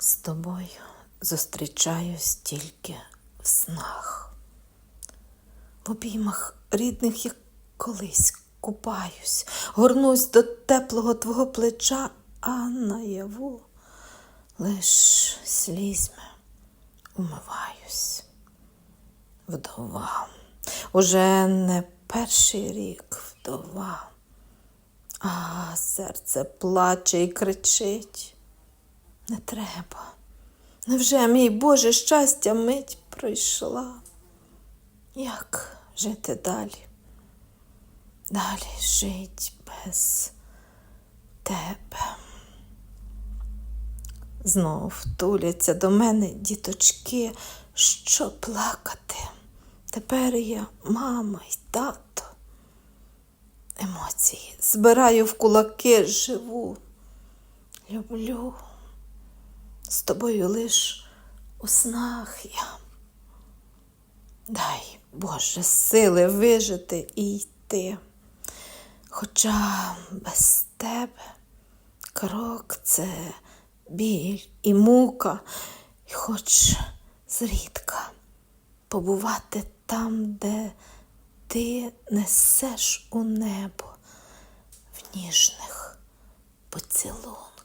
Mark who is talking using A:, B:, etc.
A: З тобою зустрічаюсь тільки в снах. В обіймах рідних, як колись купаюсь, горнусь до теплого твого плеча, а наяву лиш слізьми умиваюсь. Вдова, уже не перший рік вдова, а серце плаче і кричить. Не треба. Невже, мій Боже, щастя мить пройшла? Як жити далі? Далі жить без тебе. Знов втуляться до мене діточки, що плакати. Тепер я мама й тато. Емоції збираю в кулаки, живу. Люблю. З тобою лиш у снах я. Дай, Боже, сили вижити і йти. Хоча без тебе крок це біль і мука, і хоч зрідка побувати там, де ти несеш у небо в ніжних поцілунках.